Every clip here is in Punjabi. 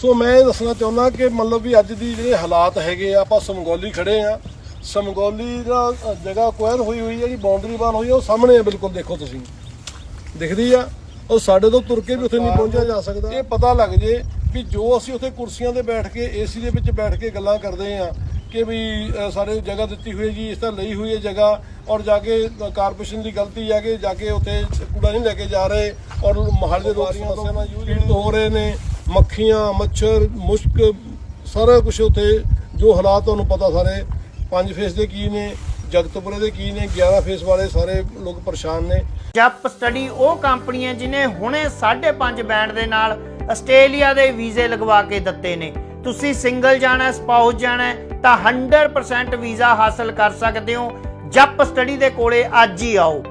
ਸੋ ਮੈਂ ਇਹ ਦੱਸਣਾ ਚਾਹੁੰਦਾ ਕਿ ਮਤਲਬ ਵੀ ਅੱਜ ਦੀ ਜਿਹੜੇ ਹਾਲਾਤ ਹੈਗੇ ਆ ਆਪਾਂ ਸਮਗੌਲੀ ਖੜੇ ਆ। ਸਮਗੌਲੀ ਦਾ ਜਗ੍ਹਾ ਕੁਐਰ ਹੋਈ ਹੋਈ ਹੈ ਜਿਹੜੀ ਬਾਉਂਡਰੀ ਬਾਨ ਹੋਈ ਉਹ ਸਾਹਮਣੇ ਆ ਬਿਲਕੁਲ ਦੇਖੋ ਤੁਸੀਂ। ਦਿਖਦੀ ਆ। ਉਹ ਸਾਡੇ ਤੋਂ ਤੁਰ ਕੇ ਵੀ ਉੱਥੇ ਨਹੀਂ ਪਹੁੰਚਿਆ ਜਾ ਸਕਦਾ। ਇਹ ਪਤਾ ਲੱਗ ਜੇ ਵੀ ਜੋ ਅਸੀਂ ਉੱਥੇ ਕੁਰਸੀਆਂ ਤੇ ਬੈਠ ਕੇ ਏਸੀ ਦੇ ਵਿੱਚ ਬੈਠ ਕੇ ਗੱਲਾਂ ਕਰਦੇ ਆ ਕਿ ਵੀ ਸਾਡੇ ਜਗ੍ਹਾ ਦਿੱਤੀ ਹੋਈ ਹੈ ਜੀ ਇਸ ਤਰ੍ਹਾਂ ਲਈ ਹੋਈ ਹੈ ਜਗ੍ਹਾ ਔਰ ਜਾ ਕੇ ਕਾਰਪੋਰੇਸ਼ਨ ਦੀ ਗਲਤੀ ਆ ਕਿ ਜਾ ਕੇ ਉੱਥੇ ਕੂੜਾ ਨਹੀਂ ਲੈ ਕੇ ਜਾ ਰਹੇ ਔਰ ਮਹੱਲੇ ਦੇ ਲੋਕ ਸਮੱਸਿਆ ਨਾਲ ਪੀੜਤ ਹੋ ਰਹੇ ਨੇ। ਮੱਖੀਆਂ, ਮੱਛਰ, ਮੁਸ਼ਕ, ਸਾਰਾ ਕੁਝ ਉੱਥੇ ਜੋ ਹਾਲਾਤ ਤੁਹਾਨੂੰ ਪਤਾ ਸਾਰੇ। ਪੰਜ ਫੇਸ ਦੇ ਕੀ ਨੇ, ਜਗਤਪੁਰੇ ਦੇ ਕੀ ਨੇ 11 ਫੇਸ ਵਾਲੇ ਸਾਰੇ ਲੋਕ ਪਰੇਸ਼ਾਨ ਨੇ। ਜਪ ਸਟੱਡੀ ਉਹ ਕੰਪਨੀ ਹੈ ਜਿਨੇ ਹੁਣੇ 5.5 ਬੈਂਡ ਦੇ ਨਾਲ ਆਸਟ੍ਰੇਲੀਆ ਦੇ ਵੀਜ਼ੇ ਲਗਵਾ ਕੇ ਦਿੱਤੇ ਨੇ। ਤੁਸੀਂ ਸਿੰਗਲ ਜਾਣਾ, ਸਪਾਊਸ ਜਾਣਾ, ਤਾਂ 100% ਵੀਜ਼ਾ ਹਾਸਲ ਕਰ ਸਕਦੇ ਹੋ। ਜਪ ਸਟੱਡੀ ਦੇ ਕੋਲੇ ਅੱਜ ਹੀ ਆਓ।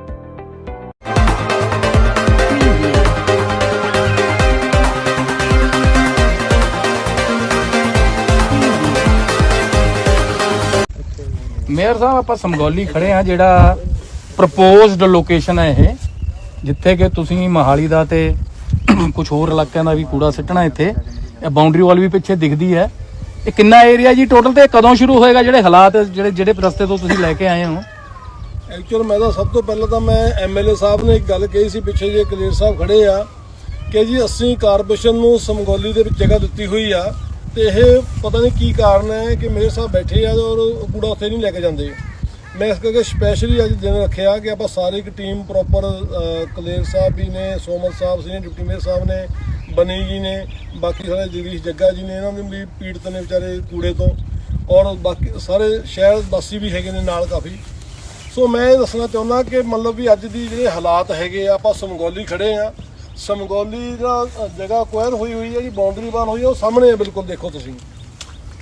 ਮੇਅਰ ਸਾਹਿਬ, ਆਪਾਂ ਸਮਗੌਲੀ ਖੜੇ ਆ ਜਿਹੜਾ ਪ੍ਰਪੋਜ਼ਡ ਲੋਕੇਸ਼ਨ ਹੈ ਇਹ। ਜਿੱਥੇ ਕਿ ਤੁਸੀਂ ਮਹਾਲੀ ਦਾ ਤੇ ਕੁਝ ਹੋਰ ਇਲਾਕਿਆਂ ਦਾ ਵੀ ਕੂੜਾ ਸਿੱਟਣਾ ਇੱਥੇ। ਇਹ ਬਾਉਂਡਰੀ ਵਾਲ ਵੀ ਪਿੱਛੇ ਦਿਖਦੀ ਹੈ। ਇਹ ਕਿੰਨਾ ਏਰੀਆ ਜੀ? ਟੋਟਲ ਤੇ ਕਦੋਂ ਸ਼ੁਰੂ ਹੋਏਗਾ ਜਿਹੜੇ ਹਾਲਾਤ, ਜਿਹੜੇ ਜਿਹੜੇ ਰਸਤੇ ਤੋਂ ਤੁਸੀਂ ਲੈ ਕੇ ਆਏ ਹੋ? ਐਕਚੁਅਲ ਮੈਂ ਤਾਂ ਸਭ ਤੋਂ ਪਹਿਲਾਂ ਤਾਂ ਮੈਂ ਐਮਐਲਏ ਸਾਹਿਬ ਨੇ ਇੱਕ ਗੱਲ ਕਹੀ ਸੀ, ਪਿੱਛੇ ਜੇ ਕਲੀਅਰ ਸਾਹਿਬ ਖੜੇ ਆ ਕਿ ਜੀ ਅਸੀਂ ਕਾਰਪੋਰੇਸ਼ਨ ਨੂੰ ਸਮਗੌਲੀ ਦੇ ਵਿੱਚ ਜਗ੍ਹਾ ਦਿੱਤੀ ਹੋਈ ਆ। ਤੇ ਇਹ ਪਤਾ ਨਹੀਂ ਕੀ ਕਾਰਨ ਹੈ ਕਿ ਮੇਰੇ ਸਾਹਿਬ ਬੈਠੇ ਆ ਔਰ ਕੂੜਾ ਉੱਥੇ ਨਹੀਂ ਲੈ ਕੇ ਜਾਂਦੇ। ਮੈਂ ਇਸ ਕਰਕੇ ਸਪੈਸ਼ਲੀ ਅੱਜ ਦਿਨ ਰੱਖਿਆ ਕਿ ਆਪਾਂ ਸਾਰੇ ਇੱਕ ਟੀਮ ਪ੍ਰੋਪਰ ਕਲੀਅਰ ਸਾਹਿਬ ਵੀ ਨੇ, ਸੋਮਨ ਸਾਹਿਬ ਸੀ ਡਿਪਟੀ ਮੇਅਰ ਸਾਹਿਬ ਨੇ, ਬਨੀ ਜੀ ਨੇ, ਬਾਕੀ ਸਾਰੇ ਜਗਦੀਸ਼ ਜੱਗਾ ਜੀ ਨੇ, ਇਹਨਾਂ ਦੇ ਵੀ ਪੀੜਤ ਨੇ ਵਿਚਾਰੇ ਕੂੜੇ ਤੋਂ। ਔਰ ਬਾਕੀ ਸਾਰੇ ਸ਼ਹਿਰ ਵਾਸੀ ਵੀ ਹੈਗੇ ਨੇ ਨਾਲ ਕਾਫੀ। ਸੋ ਮੈਂ ਇਹ ਦੱਸਣਾ ਚਾਹੁੰਦਾ ਕਿ ਮਤਲਬ ਵੀ ਅੱਜ ਦੀ ਜਿਹੜੇ ਹਾਲਾਤ ਹੈਗੇ ਆ, ਆਪਾਂ ਸਮਗੌਲੀ ਖੜੇ ਆ। ਸਮਗੌਲੀ ਦਾ ਅ, ਜਗ੍ਹਾ ਕੁਐਰ ਹੋਈ ਹੋਈ ਹੈ ਜੀ ਬਾਉਂਡਰੀ ਵਾਲ ਹੋਈ ਆ ਉਹ ਸਾਹਮਣੇ ਆ ਬਿਲਕੁਲ ਦੇਖੋ ਤੁਸੀਂ।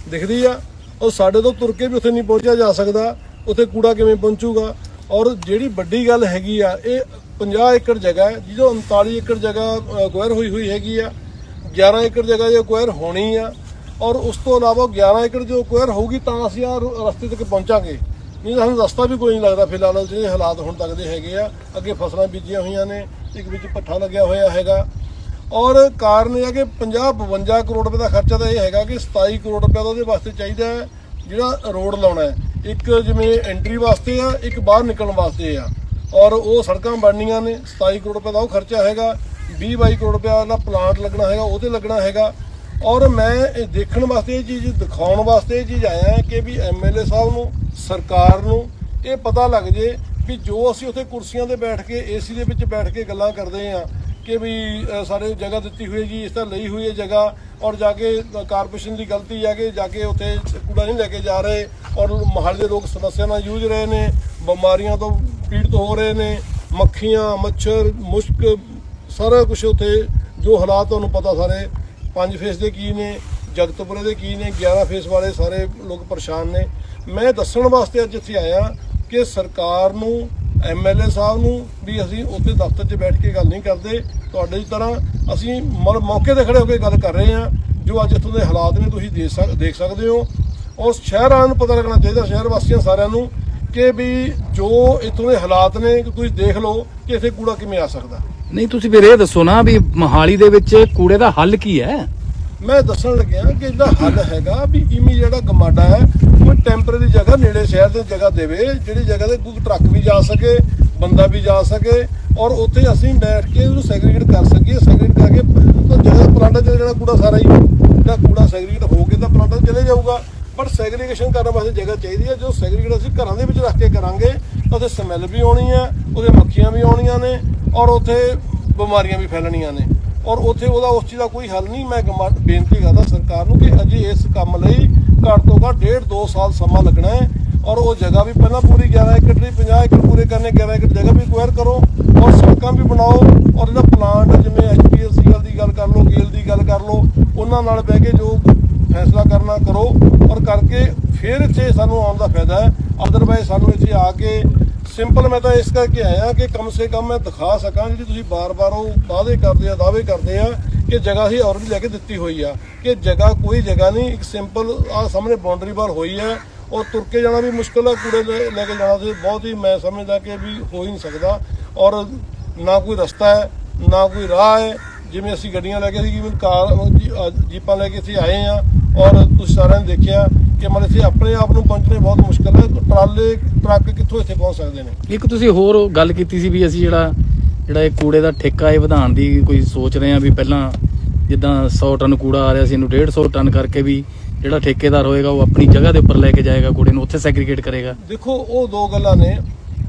ਦਿਖਦੀ ਆ ਉਹ ਸਾਡੇ ਤੋਂ ਤੁਰ ਕੇ ਵੀ ਉੱਥੇ ਨਹੀਂ ਪਹੁੰਚਿਆ ਜਾ ਸਕਦਾ ਉੱਥੇ ਕੂੜਾ ਕਿਵੇਂ ਪਹੁੰਚੂਗਾ? ਔਰ ਜਿਹੜੀ ਵੱਡੀ ਗੱਲ ਹੈਗੀ ਆ ਇਹ 50 ਏਕੜ ਜਗ੍ਹਾ ਹੈ ਜਿਹਦੋਂ 39 ਏਕੜ ਜਗ੍ਹਾ ਕੁਐਰ ਹੋਈ ਹੋਈ ਹੈਗੀ ਆ 11 ਏਕੜ ਜਗ੍ਹਾ ਜੇ ਕੁਐਰ ਹੋਣੀ ਆ ਔਰ ਉਸ ਤੋਂ ਇਲਾਵਾ 11 ਏਕੜ ਜੋ ਕੁਐਰ ਹੋਊਗੀ ਤਾਂ ਅਸੀਂ ਆ ਰਸਤੇ ਤੱਕ ਪਹੁੰਚਾਂਗੇ। ਨਹੀਂ ਤਾਂ ਸਾਨੂੰ ਰਸਤਾ ਵੀ ਕੋਈ ਨਹੀਂ ਲੱਗਦਾ ਫਿਲਹਾਲ ਜਿਹੜੇ ਹਾਲਾਤ ਹੁਣ ਤੱਕ ਦੇ ਹੈਗੇ ਆ ਅੱਗੇ ਫਸਲਾਂ ਬੀਜੀਆਂ ਹੋਈਆਂ ਨੇ ਇੱਕ ਵਿੱਚ ਪੱਠਾ ਲੱਗਿਆ ਹੋਇਆ ਹੈਗਾ। ਔਰ ਕਾਰਨ ਇਹ ਹੈ ਕਿ 50 52 ਕਰੋੜ ਰੁਪਏ ਦਾ ਖਰਚਾ ਤਾਂ ਇਹ ਹੈਗਾ ਕਿ 27 ਕਰੋੜ ਰੁਪਏ ਦਾ ਉਹਦੇ ਵਾਸਤੇ ਚਾਹੀਦਾ ਹੈ, ਜਿਹੜਾ ਰੋਡ ਲਾਉਣਾ ਹੈ। ਇੱਕ ਜਿਵੇਂ ਐਂਟਰੀ ਵਾਸਤੇ ਆ, ਇੱਕ ਬਾਹਰ ਨਿਕਲਣ ਵਾਸਤੇ ਆ। ਔਰ ਉਹ ਸੜਕਾਂ ਬਣਨੀਆਂ ਨੇ 27 ਕਰੋੜ ਰੁਪਏ ਦਾ ਉਹ ਖਰਚਾ ਹੈਗਾ 20 22 ਕਰੋੜ ਰੁਪਏ ਦਾ ਪਲਾਂਟ ਲੱਗਣਾ ਹੈਗਾ ਉਹਤੇ ਲੱਗਣਾ ਹੈਗਾ। ਔਰ ਮੈਂ ਇਹ ਦੇਖਣ ਵਾਸਤੇ ਇਹ ਚੀਜ਼, ਦਿਖਾਉਣ ਵਾਸਤੇ ਇਹ ਚੀਜ਼ ਆਇਆ ਕਿ ਵੀ ਐਮਐਲਏ ਸਾਹਿਬ ਨੂੰ, ਸਰਕਾਰ ਨੂੰ ਇਹ ਪਤਾ ਲੱਗ ਜੇ ਵੀ ਜੋ ਅਸੀਂ ਉੱਥੇ ਕੁਰਸੀਆਂ ਤੇ ਬੈਠ ਕੇ ਏਸੀ ਦੇ ਵਿੱਚ ਬੈਠ ਕੇ ਗੱਲਾਂ ਕਰਦੇ ਆ ਕਿ ਵੀ ਅ, ਸਾਡੇ ਜਗ੍ਹਾ ਦਿੱਤੀ ਹੋਈ ਜੀ ਇਸ ਤਰ੍ਹਾਂ ਲਈ ਹੋਈ ਹੈ ਜਗ੍ਹਾ ਔਰ ਜਾ ਕੇ ਕਾਰਪੋਰੇਸ਼ਨ ਦੀ ਗਲਤੀ ਹੈ ਕਿ ਜਾ ਕੇ ਉੱਥੇ ਕੂੜਾ ਨਹੀਂ ਲੈ ਕੇ ਜਾ ਰਹੇ ਔਰ ਮਹੱਲੇ ਦੇ ਲੋਕ ਸਮੱਸਿਆ ਨਾਲ ਜੂਝ ਰਹੇ ਨੇ ਬਿਮਾਰੀਆਂ ਤੋਂ ਪੀੜਤ ਹੋ ਰਹੇ ਨੇ ਮੱਖੀਆਂ ਮੱਛਰ ਮੁਸ਼ਕ ਸਾਰਾ ਕੁਝ ਉੱਥੇ ਜੋ ਹਾਲਾਤ ਤੁਹਾਨੂੰ ਪਤਾ ਸਾਰੇ ਪੰਜ ਫੇਸ ਦੇ ਕੀ ਨੇ ਜਗਤਪੁਰੇ ਦੇ ਕੀ ਨੇ 11 ਫੇਸ ਵਾਲੇ ਸਾਰੇ ਲੋਕ ਪਰੇਸ਼ਾਨ ਨੇ। ਮੈਂ ਦੱਸਣ ਵਾਸਤੇ ਅੱਜ ਇੱਥੇ ਆਇਆ ਕਿ ਸਰਕਾਰ ਨੂੰ ਐਮਐਲਏ ਸਾਹਿਬ ਨੂੰ ਵੀ ਅਸੀਂ ਉੱਥੇ ਦਫ਼ਤਰ 'ਚ ਬੈਠ ਕੇ ਗੱਲ ਨਹੀਂ ਕਰਦੇ। ਤੁਹਾਡੇ ਦੀ ਤਰ੍ਹਾਂ ਅਸੀਂ ਮਰ- ਮੌਕੇ ਤੇ ਖੜੇ ਹੋ ਕੇ ਗੱਲ ਕਰ ਰਹੇ ਹਾਂ, ਜੋ ਅੱਜ ਇੱਥੋਂ ਦੇ ਹਾਲਾਤ ਨੇ, ਤੁਸੀਂ ਦੇਖ ਸਕਦੇ ਹੋ। ਔਰ ਸ਼ਹਿਰਾਂ ਨੂੰ ਪਤਾ ਲੱਗਣਾ ਚਾਹੀਦਾ, ਸ਼ਹਿਰ ਵਾਸੀਆਂ ਸਾਰਿਆਂ ਨੂੰ, ਕਿ ਵੀ ਜੋ ਇੱਥੋਂ ਦੇ ਹਾਲਾਤ ਨੇ, ਕਿ ਤੁਸੀਂ ਦੇਖ ਲਓ ਕਿ ਇੱਥੇ ਕੂੜਾ ਕਿਵੇਂ ਆ ਸਕਦਾ। ਨਹੀਂ, ਤੁਸੀਂ ਫਿਰ ਇਹ ਦੱਸੋ ਨਾ ਵੀ ਮਹਾਲੀ ਦੇ ਵਿੱਚ ਕੂੜੇ ਦਾ ਹੱਲ ਕੀ ਹੈ? ਮੈਂ ਦੱਸਣ ਲੱਗਿਆ ਕਿ ਜਿਹੜਾ ਹੱਲ ਹੈਗਾ ਵੀ ਇਮੀ ਜਿਹੜਾ ਗਮਾਡਾ ਹੈ ਕੋਈ ਟੈਂਪਰੇਰੀ ਜਗ੍ਹਾ ਨੇੜੇ ਸ਼ਹਿਰ ਦੇ ਜਗ੍ਹਾ ਦੇਵੇ, ਜਿਹੜੀ ਜਗ੍ਹਾ ਤੇ ਕੋਈ ਟਰੱਕ ਵੀ ਜਾ ਸਕੇ, ਬੰਦਾ ਵੀ ਜਾ ਸਕੇ, ਔਰ ਉੱਥੇ ਅਸੀਂ ਬੈਠ ਕੇ ਉਹਨੂੰ ਸੈਗਰੀਗੇਟ ਕਰ ਸਕੀਏ। ਸੈਗਰੀਗੇਟ ਕਰਕੇ ਤਾਂ ਜਗ੍ਹਾ ਪਲਾਂਟਾ ਚ ਜਿਹੜਾ ਕੂੜਾ ਸਾਰਾ ਹੀ ਜਿਹੜਾ ਕੂੜਾ ਸੈਗਰੀਗੇਟ ਹੋ ਕੇ ਤਾਂ ਪਲਾਂਟਾ ਚਲੇ ਜਾਊਗਾ। ਪਰ ਸੈਗਰੀਗੇਸ਼ਨ ਕਰਨ ਵਾਸਤੇ ਜਗ੍ਹਾ ਚਾਹੀਦੀ ਹੈ। ਜੋ ਸੈਗਰੀਗੇਟ ਅਸੀਂ ਘਰਾਂ ਦੇ ਵਿੱਚ ਰੱਖ ਕੇ ਕਰਾਂਗੇ ਤਾਂ ਉੱਥੇ ਸਮੈਲ ਵੀ ਆਉਣੀ ਹੈ, ਉਹਦੇ ਮੱਖੀਆਂ ਵੀ ਆਉਣੀਆਂ ਨੇ, ਔਰ ਉੱਥੇ ਬਿਮਾਰੀਆਂ ਵੀ ਫੈਲਣੀਆਂ ਨੇ। ਔਰ ਉੱਥੇ ਉਹਦਾ ਉਸ ਚੀਜ਼ ਦਾ ਕੋਈ ਹੱਲ ਨਹੀਂ। ਮੈਂ ਗਮਾ- ਬੇਨਤੀ ਕਰਦਾ ਸਰਕਾਰ ਨੂੰ ਕਿ ਅਜੇ ਇਸ ਕੰਮ ਲਈ ਘੱਟ ਤੋਂ ਘੱਟ ਡੇਢ ਦੋ ਸਾਲ ਸਮਾਂ ਲੱਗਣਾ ਹੈ ਔਰ ਉਹ ਜਗ੍ਹਾ ਵੀ ਪਹਿਲਾਂ ਪੂਰੀ 11 ਏਕੜ ਦੀ 50 ਏਕੜ ਪੂਰੇ ਕਰਨੇ 11 ਏਕੜ ਜਗ੍ਹਾ ਵੀ ਕੁਐਰ ਕਰੋ ਔਰ ਸੜਕਾਂ ਵੀ ਬਣਾਓ ਔਰ ਇਹਦਾ ਪਲਾਂਟ ਜਿਵੇਂ ਐਚਪੀਐਸਸੀਐਲ ਦੀ ਗੱਲ ਕਰ ਲਓ, ਗੇਲ ਦੀ ਗੱਲ ਕਰ ਲਓ, ਉਹਨਾਂ ਨਾਲ ਬਹਿ ਕੇ ਜੋ ਫੈਸਲਾ ਕਰਨਾ ਕਰੋ ਔਰ ਕਰਕੇ ਫਿਰ ਇੱਥੇ ਸਾਨੂੰ ਆਉਣ ਦਾ ਫਾਇਦਾ ਹੈ। ਅਦਰਵਾਈਜ਼ ਸਾਨੂੰ ਇੱਥੇ ਆ ਕੇ ਸਿੰਪਲ ਮੈਂ ਤਾਂ ਇਸ ਕਰਕੇ ਆਇਆ ਕਿ ਕਮ ਸੇ ਕਮ ਮੈਂ ਦਿਖਾ ਸਕਾਂ ਜਿਹੜੀ ਤੁਸੀਂ ਬਾਰ-ਬਾਰ ਉਹ ਵਾਅਦੇ ਕਰਦੇ ਆ, ਦਾਅਵੇ ਕਰਦੇ ਆ ਕਿ ਜਗ੍ਹਾ ਹੀ ਆਲਰੇਡੀ ਲੈ ਕੇ ਦਿੱਤੀ ਹੋਈ ਆ, ਕਿ ਜਗ੍ਹਾ ਕੋਈ ਜਗ੍ਹਾ ਨਹੀਂ, ਇੱਕ ਸਿੰਪਲ ਆ ਸਾਹਮਣੇ ਬਾਉਂਡਰੀ ਬਾਰ ਹੋਈ ਹੈ ਔਰ ਤੁਰ ਕੇ ਜਾਣਾ ਵੀ ਮੁਸ਼ਕਲ ਆ, ਕੂੜੇ ਲੈ- ਕੇ ਜਾਣਾ ਤੇ ਬਹੁਤ ਹੀ ਮੈਂ ਸਮਝਦਾ ਕਿ ਵੀ ਹੋ ਹੀ ਨਹੀਂ ਸਕਦਾ, ਔਰ ਨਾ ਕੋਈ ਰਸਤਾ ਹੈ, ਨਾ ਕੋਈ ਰਾਹ ਹੈ, ਜਿਵੇਂ ਅਸੀਂ ਗੱਡੀਆਂ ਲੈ ਕੇ ਅਸੀਂ ਜਿਵੇਂ ਕਾਰ ਜੀਪਾਂ ਲੈ ਕੇ ਅਸੀਂ ਆਏ ਆ, ਔਰ ਤੁਸੀਂ ਸਾਰਿਆਂ ਨੇ ਦੇਖਿਆ ਕਿ ਮਤਲਬ ਇੱਥੇ ਆਪਣੇ ਆਪ ਨੂੰ ਪਹੁੰਚਣੇ ਬਹੁਤ ਮੁਸ਼ਕਲ ਹੈ। ਟਰਾਲੇ ਟਰੱਕ ਕਿੱਥੋਂ ਇੱਥੇ ਪਹੁੰਚ ਸਕਦੇ ਨੇ? ਇੱਕ ਤੁਸੀਂ ਹੋਰ ਗੱਲ ਕੀਤੀ ਸੀ ਵੀ ਅਸੀਂ ਜਿਹੜਾ ਜਿਹੜਾ ਇਹ ਕੂੜੇ ਦਾ ਠੇਕਾ ਇਹ ਵਧਾਉਣ ਦੀ ਕੋਈ ਸੋਚ ਰਹੇ ਆ ਵੀ ਪਹਿਲਾਂ ਜਿੱਦਾਂ 100 ਟਨ ਕੂੜਾ ਆ ਰਿਹਾ ਸੀ ਇਹਨੂੰ 150 ਟਨ ਕਰਕੇ ਵੀ ਜਿਹੜਾ ਠੇਕੇਦਾਰ ਹੋਏਗਾ ਉਹ ਆਪਣੀ ਜਗ੍ਹਾ ਦੇ ਉੱਪਰ ਲੈ ਕੇ ਜਾਏਗਾ ਕੂੜੇ ਨੂੰ ਉੱਥੇ ਸੈਗਰੀਗੇਟ ਕਰੇਗਾ। ਦੇਖੋ ਉਹ ਦੋ ਗੱਲਾਂ ਨੇ।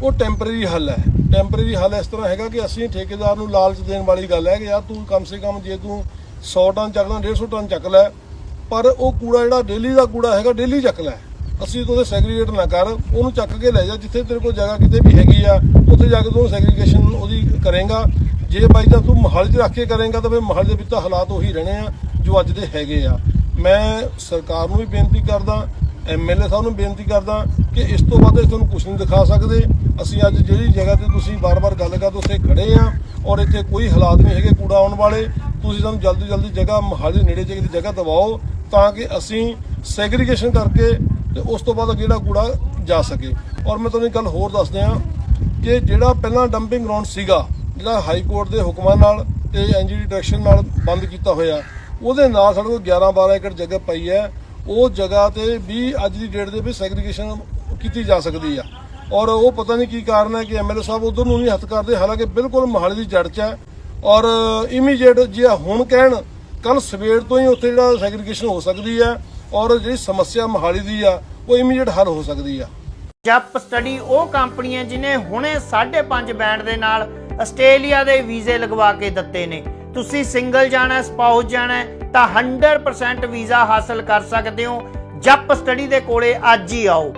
ਉਹ ਟੈਂਪਰੇਰੀ ਹੱਲ ਹੈ। ਟੈਂਪਰੇਰੀ ਹੱਲ ਇਸ ਤਰ੍ਹਾਂ ਹੈਗਾ ਕਿ ਅਸੀਂ ਠੇਕੇਦਾਰ ਨੂੰ ਲਾਲਚ ਦੇਣ ਵਾਲੀ ਗੱਲ ਹੈ ਕਿ ਯਾਰ ਤੂੰ ਕਮ ਸੇ ਕਮ ਜੇ ਤੂੰ 100 ਟਨ ਚੱਕਦਾ 150 ਟਨ ਚੱਕ ਲੈ। ਪਰ ਉਹ ਕੂੜਾ ਜਿਹੜਾ ਡੇਲੀ ਦਾ ਕੂੜਾ ਹੈਗਾ, ਡੇਲੀ ਚੱਕ ਲੈ। ਅਸੀਂ ਤੋਂ ਉਹਦੇ ਸੈਗਰੀਗੇਟ ਨਾ ਕਰ, ਉਹਨੂੰ ਚੱਕ ਕੇ ਲੈ ਜਾ, ਜਿੱਥੇ ਤੇਰੇ ਕੋਲ ਜਗ੍ਹਾ ਕਿਤੇ ਵੀ ਹੈਗੀ ਆ, ਉੱਥੇ ਜਾ ਕੇ ਤੂੰ ਸੈਗਰੀਗੇਸ਼ਨ ਉਹਦੀ ਕਰੇਗਾ। ਜੇ ਬਾਈ ਤਾਂ ਤੂੰ ਮਹੱਲ 'ਚ ਰੱਖ ਕੇ ਕਰੇਗਾ, ਤਾਂ ਫਿਰ ਮਹੱਲ ਦੇ ਵਿੱਚ ਤਾਂ ਹਾਲਾਤ ਉਹੀ ਰਹਿਣੇ ਆ, ਜੋ ਅੱਜ ਦੇ ਹੈਗੇ ਆ। ਮੈਂ ਸਰਕਾਰ ਨੂੰ ਵੀ ਬੇਨਤੀ ਕਰਦਾ ਐਮਐਲਏ ਸਾਹਿਬ ਨੂੰ ਬੇਨਤੀ ਕਰਦਾ ਕਿ ਇਸ ਤੋਂ ਵੱਧ ਅਸੀਂ ਤੁਹਾਨੂੰ ਕੁਝ ਨਹੀਂ ਦਿਖਾ ਸਕਦੇ। ਅਸੀਂ ਅੱਜ ਜਿਹੜੀ ਜਗ੍ਹਾ ਤੇ ਤੁਸੀਂ ਬਾਰ-ਬਾਰ ਗੱਲ ਕਰਦੇ ਉੱਥੇ ਖੜੇ ਆ ਔਰ ਇੱਥੇ ਕੋਈ ਹਾਲਾਤ ਨਹੀਂ ਹੈਗੇ ਕੂੜਾ ਆਉਣ ਵਾਲੇ। ਤੁਸੀਂ ਸਾਨੂੰ ਜਲਦੀ ਜਲਦੀ ਜਗ੍ਹਾ, ਮਹਾਲੀ ਨੇੜੇ ਚ ਜਗ੍ਹਾ ਦਵਾਓ। ਤਾਂ ਕਿ ਅਸੀਂ ਸੈਗਰੀਗੇਸ਼ਨ ਕਰਕੇ ਤੇ ਉਸ ਤੋਂ ਬਾਅਦ ਜਿਹੜਾ ਕੂੜਾ ਜਾ ਸਕੇ। ਔਰ ਮੈਂ ਤੁਹਾਨੂੰ ਇੱਕ ਗੱਲ ਹੋਰ ਦੱਸ ਦਿਆਂ ਕਿ ਜਿਹੜਾ ਪਹਿਲਾਂ ਡੰਪਿੰਗ ਗਰਾਊਂਡ ਸੀਗਾ, ਜਿਹੜਾ ਹਾਈ ਕੋਰਟ ਦੇ ਹੁਕਮਾਂ ਨਾਲ ਤੇ ਐਨਜੀਡੀ ਡਾਇਰੈਕਸ਼ਨ ਨਾਲ ਬੰਦ ਕੀਤਾ ਹੋਇਆ, ਉਹਦੇ ਨਾਲ ਸਾਡੇ ਕੋਲ 11 12 ਏਕੜ ਜਗ੍ਹਾ ਪਈ ਹੈ। ਉਹ ਜਗ੍ਹਾ ਤੇ ਵੀ ਅੱਜ ਦੀ ਡੇਟ ਦੇ ਵਿੱਚ ਸੈਗਰੀਗੇਸ਼ਨ ਕੀਤੀ ਜਾ ਸਕਦੀ ਆ। ਔਰ ਉਹ ਪਤਾ ਨਹੀਂ ਕੀ ਕਾਰਨ ਹੈ ਕਿ ਐਮਐਲਏ ਸਾਹਿਬ ਉਧਰ ਨੂੰ ਨਹੀਂ ਹੱਥ ਕਰਦੇ, ਹਾਲਾਂਕਿ ਬਿਲਕੁਲ ਮਹਾਲੀ ਦੀ ਜੜ 'ਚ ਹੈ। ਔਰ ਇਮੀਡੀਏਟ ਜੇ ਹੁਣ ਕਹਿਣ ਕੱਲ ਸਵੇਰ ਤੋਂ ਹੀ ਉੱਥੇ ਜਿਹੜਾ ਸੈਗਰੀਗੇਸ਼ਨ ਹੋ ਸਕਦੀ ਹੈ ਔਰ ਜਿਹੜੀ ਸਮੱਸਿਆ ਮਹਾਲੀ ਦੀ ਆ, ਉਹ ਇਮੀਡੀਏਟ ਹੱਲ ਹੋ ਸਕਦੀ ਆ। ਜਪ ਸਟੱਡੀ ਉਹ ਕੰਪਨੀ ਹੈ ਜਿਨੇ ਹੁਣੇ 5.5 ਬੈਂਡ ਦੇ ਨਾਲ ਆਸਟ੍ਰੇਲੀਆ ਦੇ ਵੀਜ਼ੇ ਲਗਵਾ ਕੇ ਦਿੱਤੇ ਨੇ। ਤੁਸੀਂ ਸਿੰਗਲ ਜਾਣਾ ਸਪਾਊਸ ਜਾਣਾ, ਤਾਂ 100% ਵੀਜ਼ਾ ਹਾਸਲ ਕਰ ਸਕਦੇ ਹੋ। ਜਪ ਸਟੱਡੀ ਦੇ ਕੋਲੇ ਅੱਜ ਹੀ ਆਓ।